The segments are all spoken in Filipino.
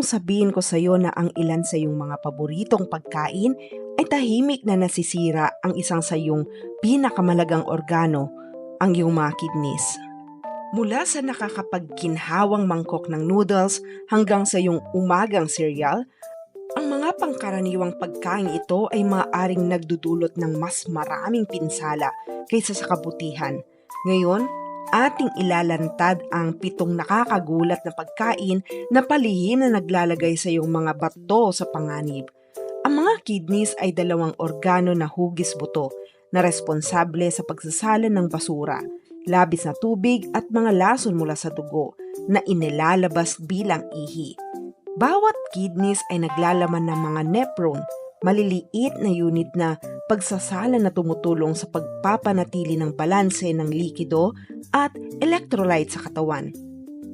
kung sabihin ko sa iyo na ang ilan sa iyong mga paboritong pagkain ay tahimik na nasisira ang isang sa iyong pinakamalagang organo, ang iyong mga kidneys. Mula sa nakakapagkinhawang mangkok ng noodles hanggang sa iyong umagang cereal, ang mga pangkaraniwang pagkain ito ay maaaring nagdudulot ng mas maraming pinsala kaysa sa kabutihan. Ngayon, ating ilalantad ang pitong nakakagulat na pagkain na palihin na naglalagay sa iyong mga bato sa panganib. Ang mga kidneys ay dalawang organo na hugis buto na responsable sa pagsasala ng basura, labis na tubig at mga lason mula sa dugo na inilalabas bilang ihi. Bawat kidneys ay naglalaman ng mga nephron, maliliit na unit na pagsasala na tumutulong sa pagpapanatili ng balanse ng likido at electrolyte sa katawan.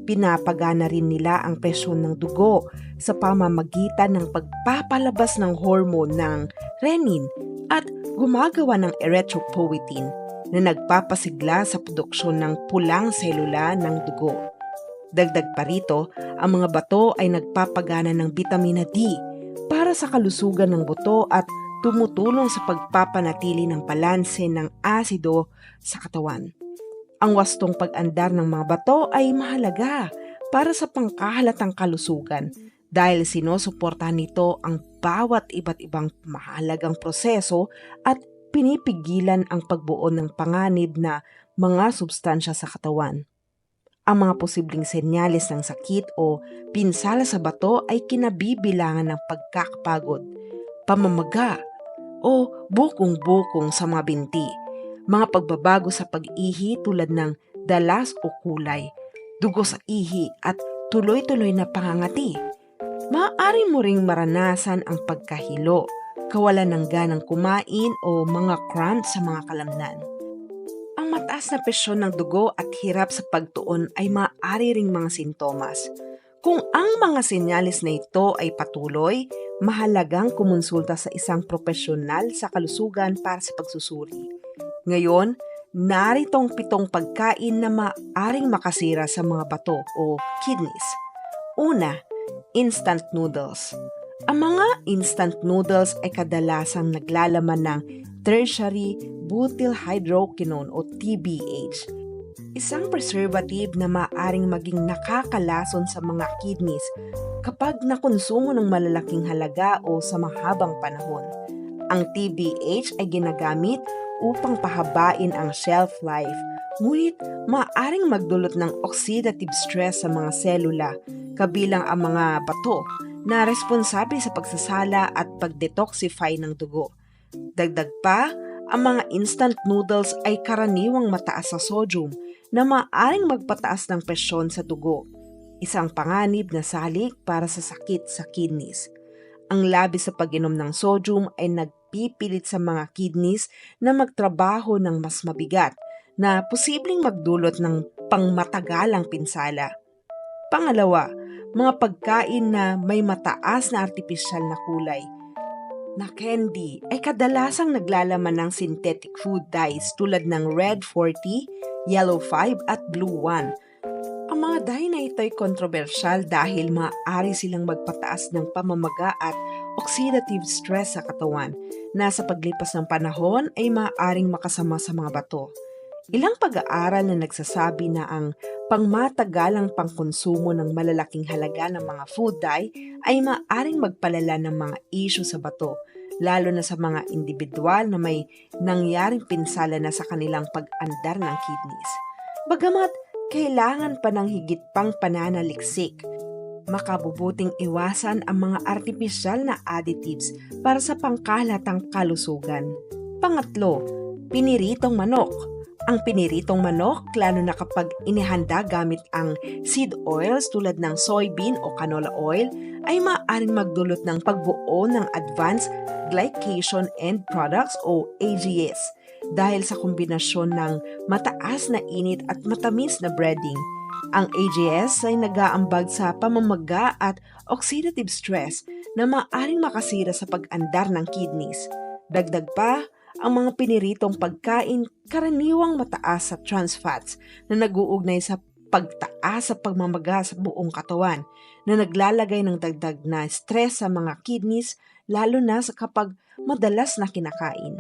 Pinapagana rin nila ang presyon ng dugo sa pamamagitan ng pagpapalabas ng hormone ng renin at gumagawa ng erythropoietin na nagpapasigla sa produksyon ng pulang selula ng dugo. Dagdag pa rito, ang mga bato ay nagpapagana ng vitamina D para sa kalusugan ng buto at tumutulong sa pagpapanatili ng balanse ng asido sa katawan. Ang wastong pag-andar ng mga bato ay mahalaga para sa pangkahalatang kalusugan dahil sinusuportahan nito ang bawat iba't ibang mahalagang proseso at pinipigilan ang pagbuo ng panganib na mga substansya sa katawan. Ang mga posibleng senyales ng sakit o pinsala sa bato ay kinabibilangan ng pagkakapagod, pamamaga, o bukong-bukong sa mga binti, mga pagbabago sa pag-ihi tulad ng dalas o kulay, dugo sa ihi at tuloy-tuloy na pangangati. Maaari mo ring maranasan ang pagkahilo, kawalan ng ganang kumain o mga cramps sa mga kalamnan. Ang mataas na presyon ng dugo at hirap sa pagtuon ay maaari ring mga sintomas. Kung ang mga senyalis na ito ay patuloy, mahalagang kumonsulta sa isang profesional sa kalusugan para sa pagsusuri. Ngayon, naritong pitong pagkain na maaring makasira sa mga bato o kidneys. Una, instant noodles. Ang mga instant noodles ay kadalasang naglalaman ng tertiary butyl hydroquinone o TBH. Isang preservative na maaring maging nakakalason sa mga kidneys kapag nakonsumo ng malalaking halaga o sa mahabang panahon. Ang TBH ay ginagamit upang pahabain ang shelf life, ngunit maaring magdulot ng oxidative stress sa mga selula, kabilang ang mga bato na responsable sa pagsasala at pagdetoxify ng dugo. Dagdag pa, ang mga instant noodles ay karaniwang mataas sa sodium na maaaring magpataas ng presyon sa dugo, isang panganib na salik para sa sakit sa kidneys. Ang labis sa pag-inom ng sodium ay nagpipilit sa mga kidneys na magtrabaho ng mas mabigat na posibleng magdulot ng pangmatagalang pinsala. Pangalawa, mga pagkain na may mataas na artipisyal na kulay – na candy ay kadalasang naglalaman ng synthetic food dyes tulad ng red 40, yellow 5 at blue 1. Ang mga dye na ito ay kontrobersyal dahil maaari silang magpataas ng pamamaga at oxidative stress sa katawan na sa paglipas ng panahon ay maaaring makasama sa mga bato. Ilang pag-aaral na nagsasabi na ang pangmatagalang pangkonsumo ng malalaking halaga ng mga food dye ay maaaring magpalala ng mga issue sa bato lalo na sa mga individual na may nangyaring pinsala na sa kanilang pag-andar ng kidneys. Bagamat kailangan pa ng higit pang pananaliksik, makabubuting iwasan ang mga artipisyal na additives para sa pangkalatang kalusugan. Pangatlo, piniritong manok ang piniritong manok, lalo na kapag inihanda gamit ang seed oils tulad ng soybean o canola oil, ay maaaring magdulot ng pagbuo ng advanced glycation end products o AGS dahil sa kombinasyon ng mataas na init at matamis na breading. Ang AGS ay nagaambag sa pamamaga at oxidative stress na maaaring makasira sa pag-andar ng kidneys. Dagdag pa, ang mga piniritong pagkain karaniwang mataas sa trans fats na naguugnay sa pagtaas sa pagmamaga sa buong katawan na naglalagay ng dagdag na stress sa mga kidneys lalo na sa kapag madalas na kinakain.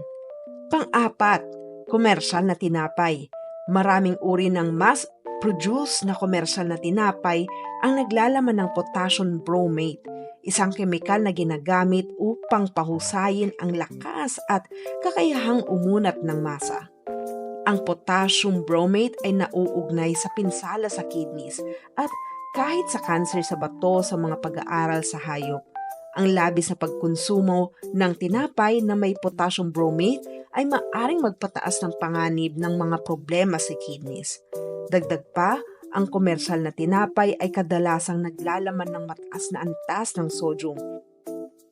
Pang-apat, komersyal na tinapay. Maraming uri ng mass produce na komersyal na tinapay ang naglalaman ng potassium bromate, isang kemikal na ginagamit upang pahusayin ang lakas at kakayahang umunat ng masa. Ang potassium bromate ay nauugnay sa pinsala sa kidneys at kahit sa cancer sa bato sa mga pag-aaral sa hayop. Ang labis na pagkonsumo ng tinapay na may potassium bromate ay maaring magpataas ng panganib ng mga problema sa kidneys. Dagdag pa, ang komersyal na tinapay ay kadalasang naglalaman ng mataas na antas ng sodium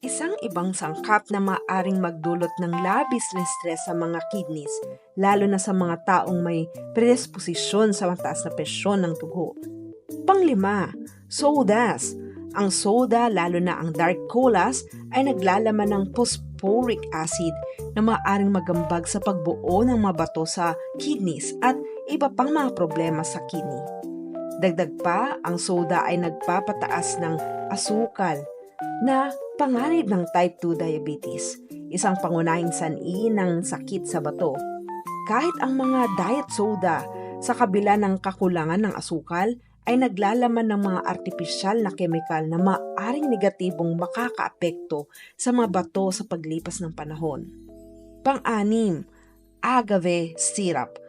Isang ibang sangkap na maaring magdulot ng labis na stress sa mga kidneys, lalo na sa mga taong may predisposisyon sa mataas na presyon ng dugo. Panglima, sodas. Ang soda, lalo na ang dark colas, ay naglalaman ng phosphoric acid na maaring magambag sa pagbuo ng mga bato sa kidneys at iba pang mga problema sa kidney. Dagdag pa, ang soda ay nagpapataas ng asukal na panganib ng type 2 diabetes, isang pangunahing sanhi ng sakit sa bato. Kahit ang mga diet soda sa kabila ng kakulangan ng asukal ay naglalaman ng mga artipisyal na kemikal na maaring negatibong makakaapekto sa mga bato sa paglipas ng panahon. Pang-anim, agave syrup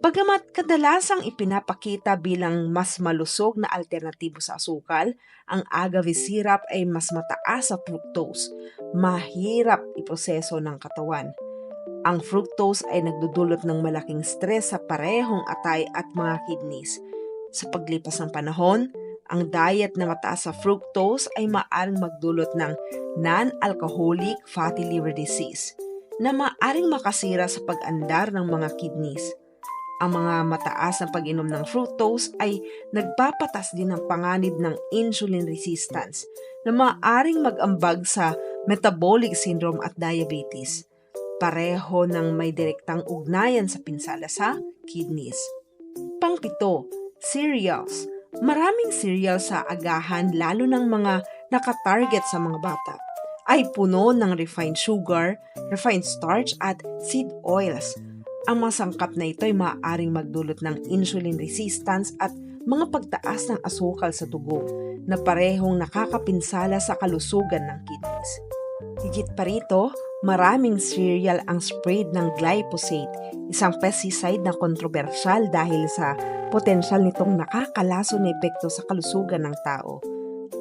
Bagamat kadalasang ipinapakita bilang mas malusog na alternatibo sa asukal, ang agave syrup ay mas mataas sa fructose. Mahirap iproseso ng katawan. Ang fructose ay nagdudulot ng malaking stress sa parehong atay at mga kidneys. Sa paglipas ng panahon, ang diet na mataas sa fructose ay maaring magdulot ng non-alcoholic fatty liver disease na maaring makasira sa pag-andar ng mga kidneys. Ang mga mataas na pag-inom ng fructose ay nagpapatas din ng panganib ng insulin resistance na maaaring mag-ambag sa metabolic syndrome at diabetes. Pareho ng may direktang ugnayan sa pinsala sa kidneys. Pangpito, cereals. Maraming cereals sa agahan lalo ng mga nakatarget sa mga bata ay puno ng refined sugar, refined starch at seed oils ang mga sangkap na ito ay maaaring magdulot ng insulin resistance at mga pagtaas ng asukal sa dugo na parehong nakakapinsala sa kalusugan ng kidneys. Higit pa rito, maraming cereal ang sprayed ng glyphosate, isang pesticide na kontrobersyal dahil sa potensyal nitong nakakalaso na epekto sa kalusugan ng tao.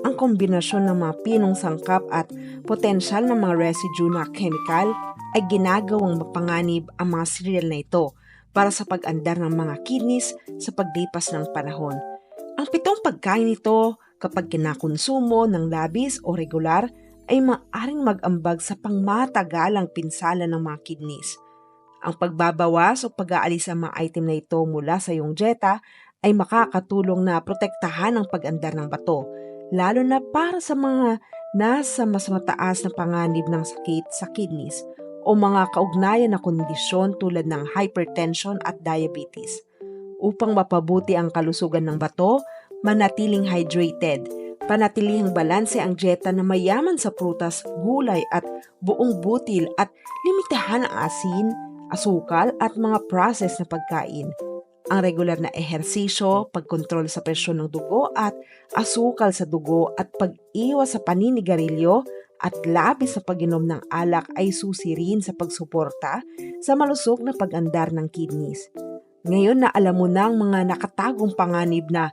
Ang kombinasyon ng mga pinong sangkap at potensyal ng mga residue na chemical ay ginagawang mapanganib ang mga cereal na ito para sa pag-andar ng mga kidneys sa paglipas ng panahon. Ang pitong pagkain nito kapag kinakonsumo ng labis o regular ay maaring mag-ambag sa pangmatagalang pinsala ng mga kidneys. Ang pagbabawas o pag-aalis ng mga item na ito mula sa iyong dieta ay makakatulong na protektahan ang pag-andar ng bato, lalo na para sa mga nasa mas mataas na panganib ng sakit sa kidneys o mga kaugnayan na kondisyon tulad ng hypertension at diabetes. Upang mapabuti ang kalusugan ng bato, manatiling hydrated, panatilihing balanse ang dieta na mayaman sa prutas, gulay at buong butil at limitahan ang asin, asukal at mga process na pagkain. Ang regular na ehersisyo, pagkontrol sa presyon ng dugo at asukal sa dugo at pag-iwas sa paninigarilyo at labis sa pag-inom ng alak ay susi rin sa pagsuporta sa malusog na pag-andar ng kidneys. Ngayon na alam mo na ang mga nakatagong panganib na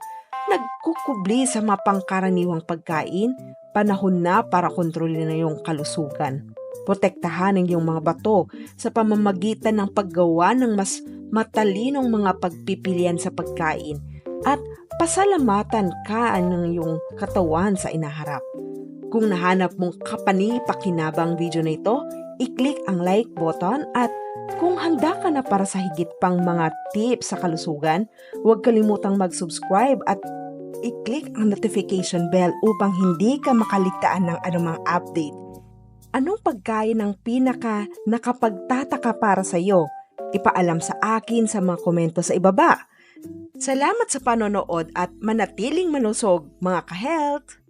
nagkukubli sa mapangkaraniwang pagkain, panahon na para kontrolin na iyong kalusugan. Protektahan ang iyong mga bato sa pamamagitan ng paggawa ng mas matalinong mga pagpipilian sa pagkain at pasalamatan ka ng iyong katawan sa inaharap. Kung nahanap mong kapani-pakinabang video na ito, i-click ang like button at kung handa ka na para sa higit pang mga tips sa kalusugan, huwag kalimutang mag-subscribe at i-click ang notification bell upang hindi ka makaligtaan ng anumang update. Anong pagkain ang pinaka nakapagtataka para sa iyo? Ipaalam sa akin sa mga komento sa ibaba. Salamat sa panonood at manatiling malusog mga ka-health!